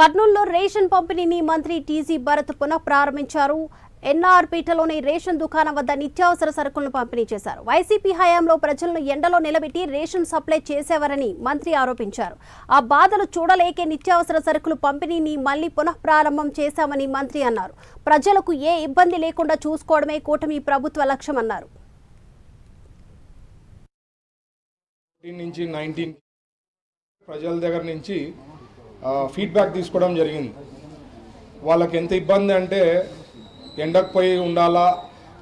కర్నూలులో రేషన్ పంపిణీని మంత్రి టీజీ భరత్ పునః ప్రారంభించారు ఎన్ఆర్పీటలోని రేషన్ దుకాణం వద్ద నిత్యావసర సరుకులను పంపిణీ చేశారు. వైసీపీ హయాంలో ప్రజలను ఎండలో నిలబెట్టి రేషన్ సప్లై చేసేవారని మంత్రి ఆరోపించారు. ఆ బాధలు చూడలేకే నిత్యావసర సరుకులు పంపిణీని మళ్ళీ పునఃప్రారంభం చేశామని మంత్రి అన్నారు. ప్రజలకు ఏ ఇబ్బంది లేకుండా చూసుకోవడమే కూటమి ప్రభుత్వ లక్ష్యమన్నారు ప్రజల దగ్గర నుంచి ఫీడ్బ్యాక్ తీసుకోవడం జరిగింది. వాళ్ళకి ఎంత ఇబ్బంది అంటే ఎండకు పోయి ఉండాలా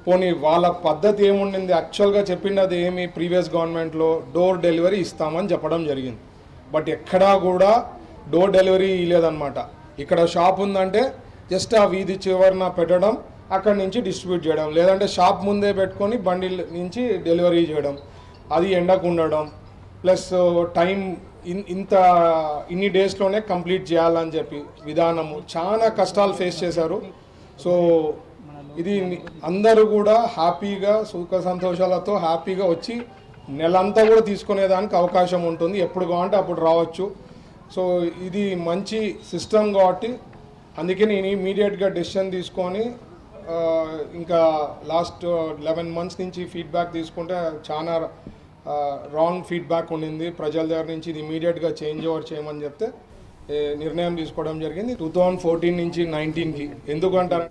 పోనీ వాళ్ళ పద్ధతి ఏముండింది? యాక్చువల్గా చెప్పింది ఏమి? ప్రీవియస్ గవర్నమెంట్లో డోర్ డెలివరీ ఇస్తామని చెప్పడం జరిగింది. బట్ ఎక్కడా కూడా డోర్ డెలివరీ ఇవ్వలేదన్నమాట ఇక్కడ షాప్ ఉందంటే జస్ట్ ఆ వీధి చివరన పెట్టడం అక్కడి నుంచి డిస్ట్రిబ్యూట్ చేయడం. లేదంటే షాప్ ముందే పెట్టుకొని బండి నుంచి డెలివరీ చేయడం. అది ఎండకు ఉండడం. ప్లస్ టైం ఇంత ఇన్ని డేస్లోనే కంప్లీట్ చేయాలని చెప్పి విధానము చాలా కష్టాలు ఫేస్ చేశారు. సో ఇది అందరూ కూడా హ్యాపీగా సుఖ సంతోషాలతో హ్యాపీగా వచ్చి నెలంతా కూడా తీసుకునేదానికి అవకాశం ఉంటుంది. ఎప్పుడు కావాలంటే అప్పుడు రావచ్చు. సో ఇది మంచి సిస్టమ్ కాబట్టి అందుకే నేను ఇమీడియట్గా డెసిషన్ తీసుకొని ఇంకా లాస్ట్ లెవెన్ మంత్స్ నుంచి ఫీడ్బ్యాక్ తీసుకుంటే చాలా రాంగ్ ఫీడ్బ్యాక్ ఉండింది ప్రజల దగ్గర నుంచి ఇది ఇమీడియట్గా చేంజ్ ఓవర్ చేయమని చెప్తే నిర్ణయం తీసుకోవడం జరిగింది. టూ థౌజండ్ ఫోర్టీన్ నుంచి నైన్టీన్కి ఎందుకంటారు